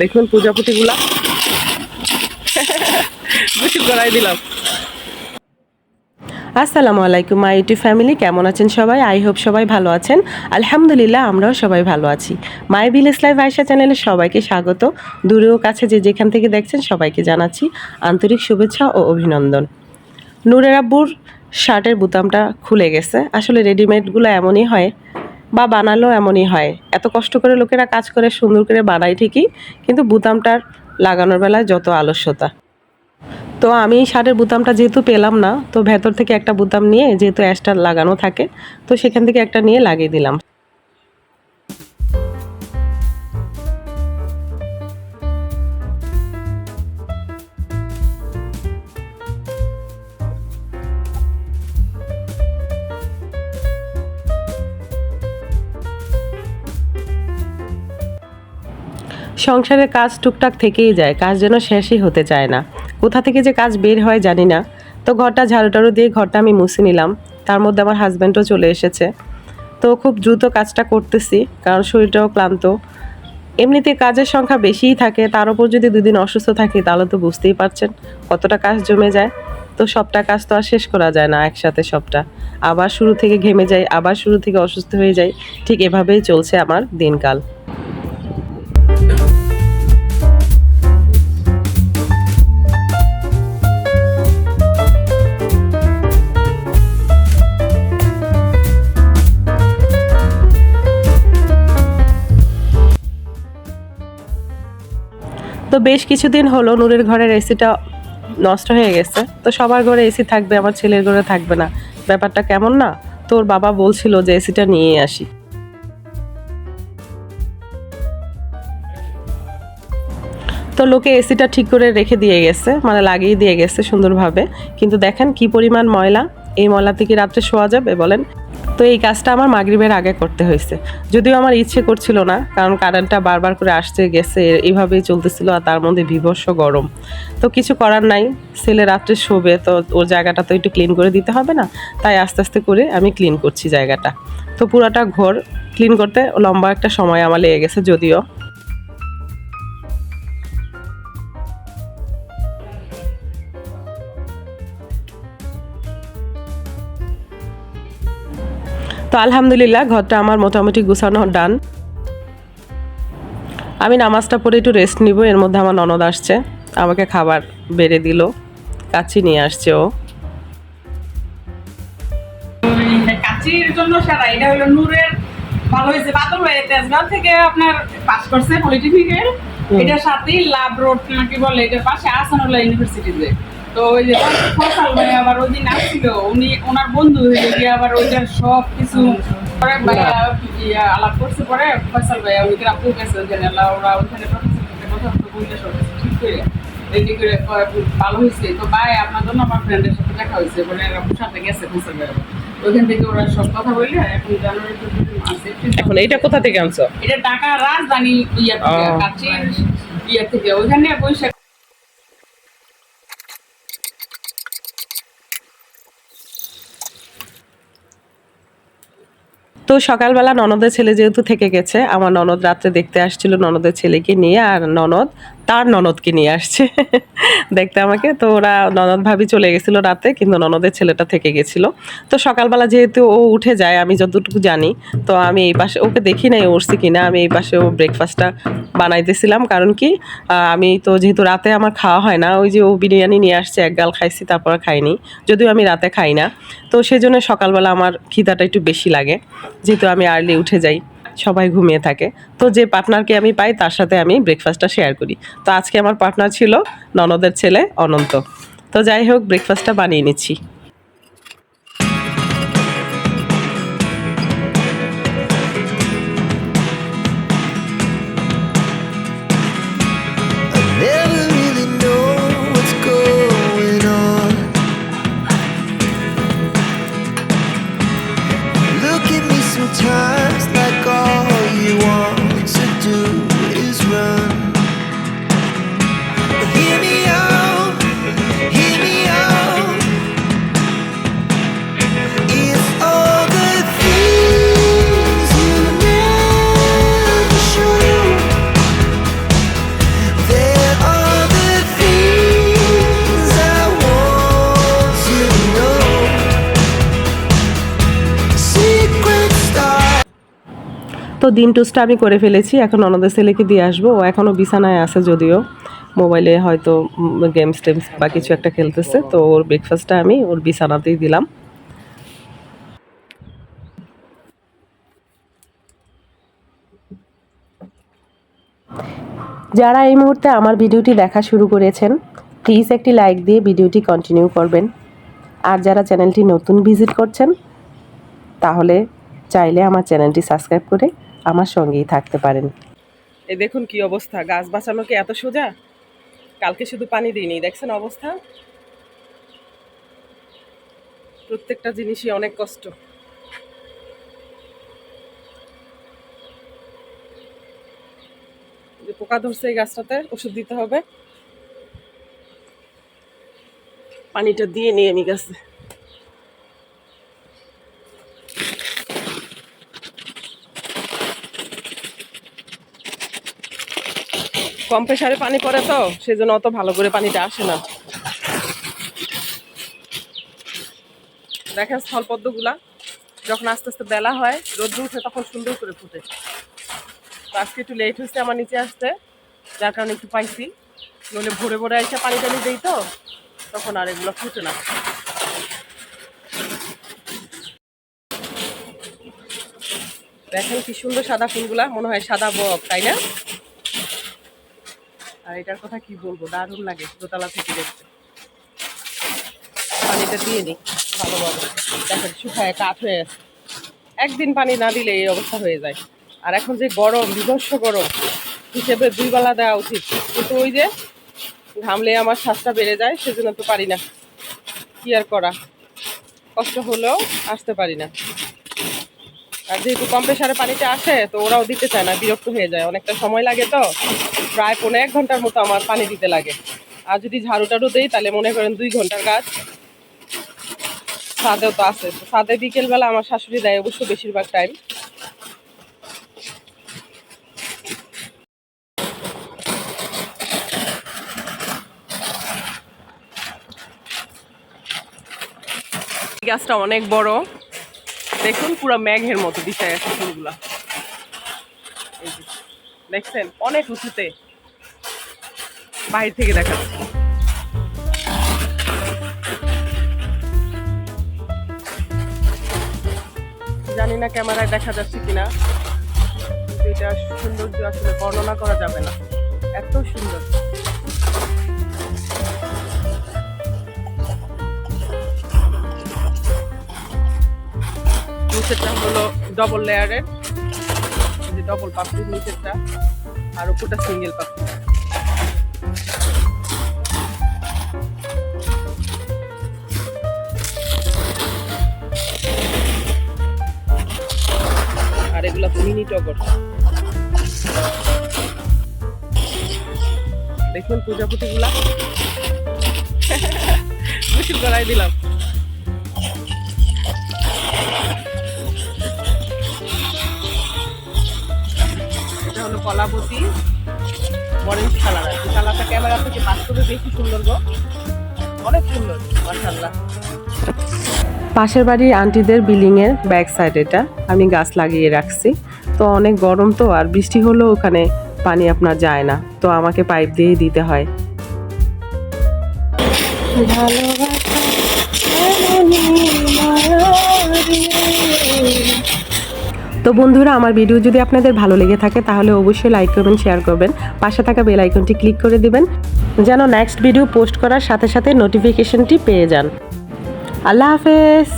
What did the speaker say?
দেখুন প্রজাপতিগুলা। গোসল করাই দিলাম। আসসালামু আলাইকুম, মাই ইউটিউব ফ্যামিলি, কেমন আছেন সবাই? আই হোপ সবাই ভালো আছেন। আলহামদুলিল্লাহ, আমরাও সবাই ভালো আছি। মাই ভিলেজ লাইফ আয়সা চ্যানেলে সবাইকে স্বাগত। দূরেও কাছে যে যেখান থেকে দেখছেন সবাইকে জানাচ্ছি আন্তরিক শুভেচ্ছা ও অভিনন্দন। নূরের আব্বুর শার্টের বোতামটা খুলে গেছে। আসলে রেডিমেডগুলো এমনই হয় বা বানালেও এমনই হয়। এত কষ্ট করে লোকেরা কাজ করে, সুন্দর করে বানায় ঠিকই, কিন্তু বুতামটার লাগানোর বেলায় যত আলস্যতা। তো আমি শার্টের বুতামটা যেহেতু পেলাম না, তো ভেতর থেকে একটা বুতাম নিয়ে যেহেতু অ্যাশটা লাগানো থাকে, তো সেখান থেকে একটা নিয়ে লাগিয়ে দিলাম। সংসারের কাজ টুকটাক থেকেই যায়, কাজ যেন শেষই হতে চায় না। কোথা থেকে যে কাজ বের হয় জানি না। তো ঘরটা ঝাড়ু টাড়ু দিয়ে ঘরটা আমি মুছে নিলাম। তার মধ্যে আমার হাজব্যান্ডও চলে এসেছে। তো খুব দ্রুত কাজটা করতেছি, কারণ শরীরটাও ক্লান্ত। এমনিতে কাজের সংখ্যা বেশিই থাকে, তার উপর যদি দুদিন অসুস্থ থাকি, তাহলে তো বুঝতেই পারছেন কতটা কাজ জমে যায়। তো সবটা কাজ তো আর শেষ করা যায় না, একসাথে সবটা। আবার শুরু থেকে ঘেমে যাই, আবার শুরু থেকে অসুস্থ হয়ে যাই, ঠিক এভাবেই চলছে আমার দিনকাল। তো বেশ কিছুদিন হলো নূরের ঘরের এসিটা নষ্ট হয়ে গেছে। তো সবার ঘরে এসি থাকবে, আমার ছেলের ঘরে থাকবে না। ব্যাপারটা কেমন না? তোর বাবা বলছিল যে এসিটা নিয়ে আসি। তো লোকে এসিটা ঠিক করে রেখে দিয়ে গেছে মানে লাগিয়ে দিয়ে গেছে সুন্দরভাবে। কিন্তু দেখেন কি পরিমাণ ময়লা। এই ময়লা থেকে রাত্রে শোয়া যাবে, বলেন। তো এই কাজটা আমার মাগরিবের আগে করতে হয়েছে। যদিও আমার ইচ্ছে করছিল না, কারণ কারেন্টটা বারবার করে আসতে গেছে এইভাবেই চলতেছিল আর তার মধ্যে বিভৎস গরম। তো কিছু করার নাই, ছেলে রাত্রে শোবে, তো ওর জায়গাটা তো একটু ক্লিন করে দিতে হবে না, তাই আস্তে আস্তে করে আমি ক্লিন করছি জায়গাটা। তো পুরাটা ঘর ক্লিন করতে লম্বা একটা সময় আমার লেগে গেছে, যদিও। তো আলহামদুলিল্লাহ ঘরটা আমার মোটামুটি গুছানো ডান। আমি নামাজটা পড়ে একটু রেস্ট নিব এর মধ্যে আমার ননদ আসছে আমাকে খাবার বেড়ে দিল কাচ্চি নিয়ে আসছে ও। কাচির জন্য সারা এটা হলো নূরের ভালো হয়েছে বাদল ভাই তেজগাঁও থেকে আপনার পাস করছে পলিটেকনিকের এটার সাথেই লাভ রোড নাকি বলে এটার পাশে আসানুল্লাহ ইউনিভার্সিটিতে তো ওই যে ফসল ভাই আবার ওই দিন আসছিল উনি ওনার বন্ধু হয়ে গিয়ে আবার ওইটার সব কিছু পরে ভাইয়া আলাপ করছে পরে ফসল ভাইয়া উনি আপু গেছে ওখানে ওরা ওখানে কথা বলতে সব ঠিক করে রেডি করে ভালো হয়েছে। তো ভাই আপনার জন্য আমার ফ্রেন্ডের সাথে দেখা হয়েছে পরে আপুর সাথে গেছে ফসল ভাইয়া ওইখান থেকে ওরা সব কথা বললে এখন জানুয়ারি এখন এইটা কোথা থেকে আনছো? এটা ঢাকা রাজধানী ইয়া থেকে ও। ইয়া থেকে ওইখানে বৈশাখ তো সকালবেলা ননদের ছেলে যেহেতু থেকে গেছে, আমার ননদ রাত্রে দেখতে আসছিল ননদের ছেলেকে নিয়ে, আর ননদ তার ননদকে নিয়ে আসছে। দেখতে আমাকে। তো ওরা ননদ ভাবি চলে গেছিল রাতে, কিন্তু ননদের ছেলেটা থেকে গেছিল। তো সকালবেলা যেহেতু ও উঠে যায়, আমি যতটুকু জানি, তো আমি এই পাশে, ওকে দেখি নাই উঠছি কিনা, আমি এই পাশে ও ব্রেকফাস্টটা বানাইতেছিলাম। কারণ কি আমি তো যেহেতু রাতে আমার খাওয়া হয় না, ওই যে ও বিরিয়ানি নিয়ে আসছে, এক গাল খাইছি, তারপর খাইনি। যদিও আমি রাতে খাই না। তো সেই জন্য সকালবেলা আমার খিদাটা একটু বেশি লাগে। যেহেতু আমি আর্লি উঠে যাই। সবাই ঘুমিয়ে থাকে। তো যে পার্টনারকে আমি পাই, তার সাথে আমি ব্রেকফাস্টটা শেয়ার করি। তো আজকে আমার পার্টনার ছিল ননদের ছেলে অনন্ত। তো যাই হোক ব্রেকফাস্টটা বানিয়ে নিচ্ছি। তো দিন টুসটা আমি করে ফেলেছি, এখন অনদের ছেলেকে দিয়ে আসব। ও এখনও বিছানায় আছে যদিও। মোবাইলে হয়তো গেমস টেমস বা কিছু একটা খেলতেছে। তো ওর ব্রেকফাস্টটা আমি ওর বিছানাতেই দিলাম। যারা এই মুহূর্তে আমার ভিডিওটি দেখা শুরু করেছেন প্লিজ একটি লাইক দিয়ে ভিডিওটি কন্টিনিউ করবেন। আর যারা চ্যানেলটি নতুন ভিজিট করছেন, তাহলে চাইলে আমার চ্যানেলটি সাবস্ক্রাইব করে আমার সঙ্গেই থাকতে পারেন। এই দেখুন কি অবস্থা। গাছ বাঁচানো কি এত সোজা? কালকে শুধু পানি দিইনি, দেখছেন অবস্থা? প্রত্যেকটা জিনিসই অনেক কষ্ট। যে পোকা ধরছে এই গাছটাতে, ওষুধ দিতে হবে। পানিটা দিয়ে নিয়ে আমি গাছে। কম প্রেশারে পানি পড়ে তো সেই জন্য অত ভালো করে পানিটা আসে না। দেখেন স্থলপদ্মগুলা যখন আস্তে আস্তে বেলা হয়, রোদ্র উঠে তখন সুন্দর করে ফুটে। আজকে একটু লেট হচ্ছে আমার নিচে আসতে, যার কারণে একটু পাইছি। নইলে ভোরে ভোরে এসে পানি টানি দিই তো, তখন আর এগুলো ফুটে না। দেখেন কি সুন্দর সাদা ফুলগুলা, মনে হয় সাদা বক, তাই না? আর এটার কথা কি বলব? দারুণ লাগে দোতলা থেকে দেখতে। পানিটা দিয়ে নিই ভালোভাবে দেখেন, শুকায়, কাঠ হয়ে গেছে একদিন পানি না দিলে এই অবস্থা হয়ে যায়। আর এখন যে গরম, বিভৎস গরম, হিসেবে দুই বেলা দেওয়া উচিত। কিন্তু ওই যে ঘামলে আমার শ্বাসটা বেড়ে যায়, সেজন্য তো পারি না। কি আর করা? কষ্ট হলেও আসতে পারি না। আর যেহেতু কম প্রেশারে পানিটা আসে, তো ওরাও দিতে চায় না, বিরক্ত হয়ে যায়। অনেকটা সময় লাগে তো। প্রায় পনেরো এক ঘণ্টার মতো আমার পানি দিতে লাগে। আর যদি ঝাড়ু টাড়ু দিই, তাহলে মনে করেন দুই ঘণ্টার কাজ। ছাদেও তো আছে। ছাদে বিকেলবেলা আমার শাশুড়ি দেয় অবশ্য বেশিরভাগ টাইম গাছটা অনেক বড়। দেখুন, পুরো মেঘের মতো দিশায় আছে ফুলগুলা। দেখছেন? অনেক উঁচুতে। বাহির থেকে দেখা যাচ্ছে জানি না ক্যামেরায় দেখা যাচ্ছে কিনা। কিন্তু এটা সৌন্দর্য আসলে বর্ণনা করা যাবে না। এত সুন্দর। নিচেরটা হলো ডবল লেয়ারের যে ডবল পাপড়ি নিচেরটা আর উপরটা সিঙ্গেল পাপড়ি আর এগুলো মিনি টগর দেখুন প্রজাপতি গুলা গড়াই দিলাম। হলো অরেঞ্জ কালার আছে কালারটা ক্যামেরা থেকে বাস্তবে বেশি সুন্দর গো। অনেক সুন্দর মাশাল্লাহ পাশের বাড়ির আন্টিদের বিল্ডিংয়ের ব্যাক সাইড এটা আমি গাছ লাগিয়ে রাখছি। তো অনেক গরম তো আর বৃষ্টি হলেও ওখানে পানি আপনার যায় না। তো আমাকে পাইপ দিয়েই দিতে হয়। তো বন্ধুরা, আমার ভিডিও যদি আপনাদের ভালো লেগে থাকে, তাহলে অবশ্যই লাইক করবেন শেয়ার করবেন। পাশে থাকা বেল আইকনটি ক্লিক করে দিবেন, যেন নেক্সট ভিডিও পোস্ট করার সাথে সাথে নোটিফিকেশনটি পেয়ে যান। আল্লাহ হাফেজ!